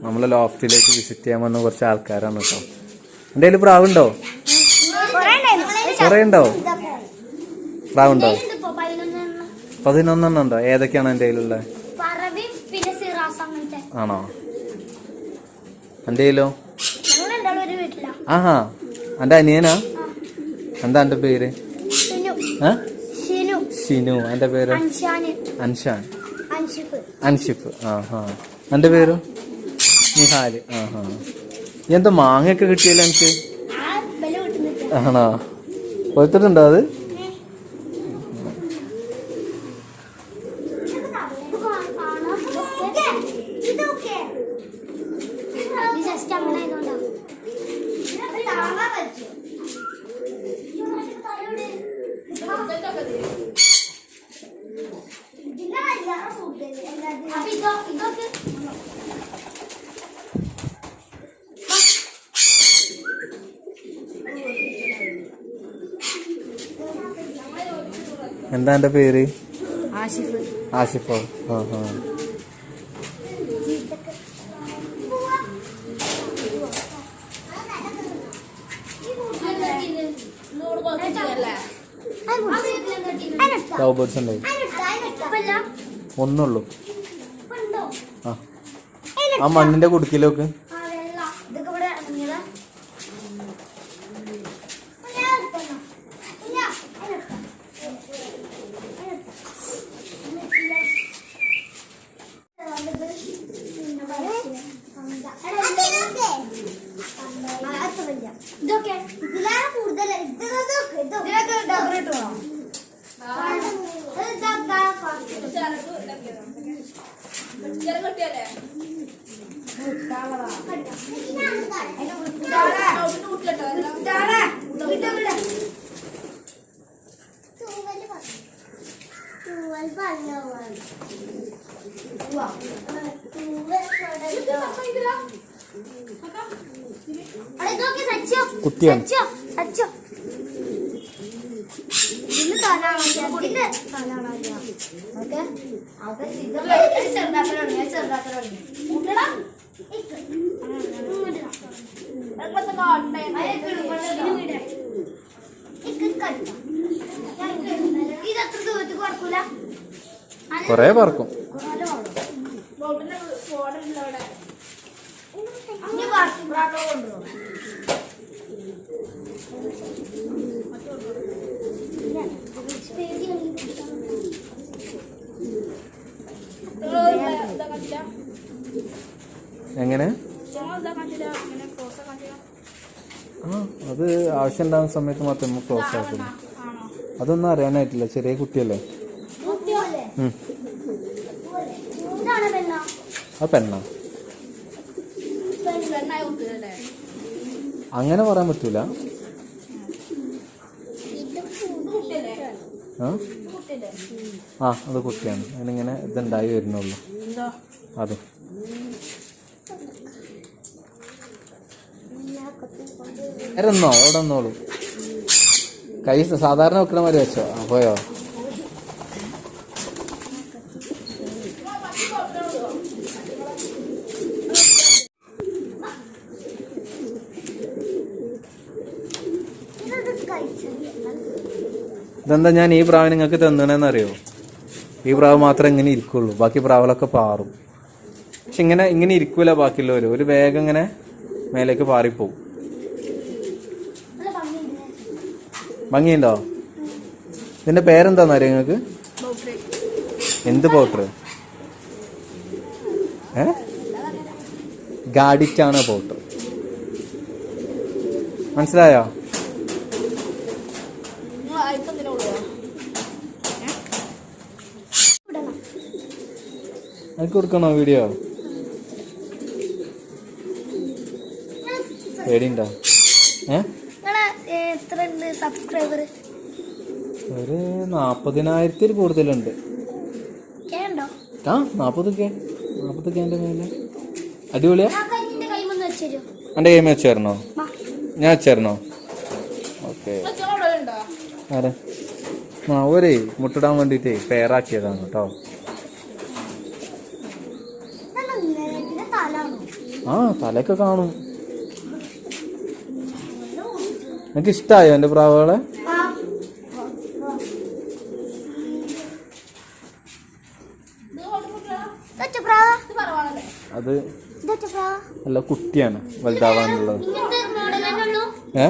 നമ്മളെ ലോഫ്റ്റിലേക്ക് വിസിറ്റ് ചെയ്യാൻ വന്ന കുറച്ച് ആൾക്കാരാണ് കേട്ടോ. എന്തേലും പ്രാവുണ്ടോ കുറേ ഉണ്ടോ? പ്രാവുണ്ടോ പതിനൊന്നെണ്ണം ഉണ്ടോ? ഏതൊക്കെയാണ് എന്റെ കയ്യിലുള്ളത്? ആണോ? എന്റെ കയ്യിലോ? ആഹാ. എന്റെ അനിയനാ? എന്താ എന്റെ പേര്? ഷിനു. എന്റെ എന്റെ പേര് അൻഷാൻ. അൻഷിഫ്. അൻഷിഫ്. ആ ഹാ എന്റെ പേരോ? നിഹാൽ. ആ എന്താ മാങ്ങയൊക്കെ കിട്ടിയല്ലോ എനിക്ക്. ആണോ? കൊടുത്തിട്ടുണ്ടോ അത്? എന്താ എന്റെ പേര്? ആഷിഫ്. ആഷിഫോ ആ ലവ് ബേർഡ്സ് ഉണ്ടായി ഒന്നുള്ളൂ. ആ. ആ മണ്ണിന്റെ കുടുക്കിലോക്ക് ഇത് ചെറുതാക്കലാണ് ഞാൻ ചെറുതാക്കലാണ് കൊറേ പറക്കും എങ്ങനെ? ആ അത് ആവശ്യം ഉണ്ടാകുന്ന സമയത്ത് മാത്രം ക്ലോസ് ആക്കുന്നു അതൊന്നും അറിയാനായിട്ടില്ല. ചെറിയ കുട്ടിയല്ലേ? ആ പെണ്ണ. അങ്ങനെ പറയാൻ പറ്റൂല. ആ? അത് കുട്ടിയാണ്. അതിനിങ്ങനെ ഇതുണ്ടായി വരുന്നുള്ളൂ. അത്. എന്നോ അവിടെ വന്നോളൂ കൈ സാധാരണ വെക്കണ മാതിരി വെച്ചോ? പോയോ? ഇതെന്താ ഞാൻ ഈ പ്രാവ് നിങ്ങൾക്ക് തന്നണെന്നറിയോ? ഈ പ്രാവ് മാത്രമേ ഇങ്ങനെ ഇരിക്കുള്ളൂ. ബാക്കി പ്രാവലൊക്കെ പാറും. പക്ഷെ ഇങ്ങനെ ഇങ്ങനെ ഇരിക്കൂല ബാക്കിയുള്ളവർ ഒരു വേഗം ഇങ്ങനെ മേലേക്ക് പാറിപ്പോവും. ഭംഗിയുണ്ടോ? ഇതിന്റെ പേരെന്താന്നറിയോ നിങ്ങൾക്ക്? എന്ത് പൗഡർ ഏ? ഗാഡിറ്റാണ് പൗഡർ മനസ്സിലായോ? എനിക്ക് കൊടുക്കണോ വീഡിയോ പേടിയുണ്ടോ? ഉണ്ട് സബ്സ്ക്രൈബർ ഒരു നാപ്പതിനായിരത്തിൽ കൂടുതലുണ്ട്. കേണ്ടോ ആ നാപ്പത് കെ നാപ്പത് കെന്റെ മേലെ. അടിപൊളിയാ? കൈ എന്റെ കൈമ വെച്ചായിരുന്നോ ഞാൻ വെച്ചായിരുന്നോ ഓക്കെ. ആരെ? ആ ഒരേ മുട്ടിടാൻ വേണ്ടിട്ടേ പേറാക്കിയതാണ് കേട്ടോ ഇതിന്റെ തലാണോ ആ തലയൊക്കെ കാണും. നിനക്ക് ഇഷ്ടായോ എന്റെ പ്രാവുകളെ? അത് നല്ല കുട്ടിയാണ് വലുതാവാനുള്ളത്. ഏ?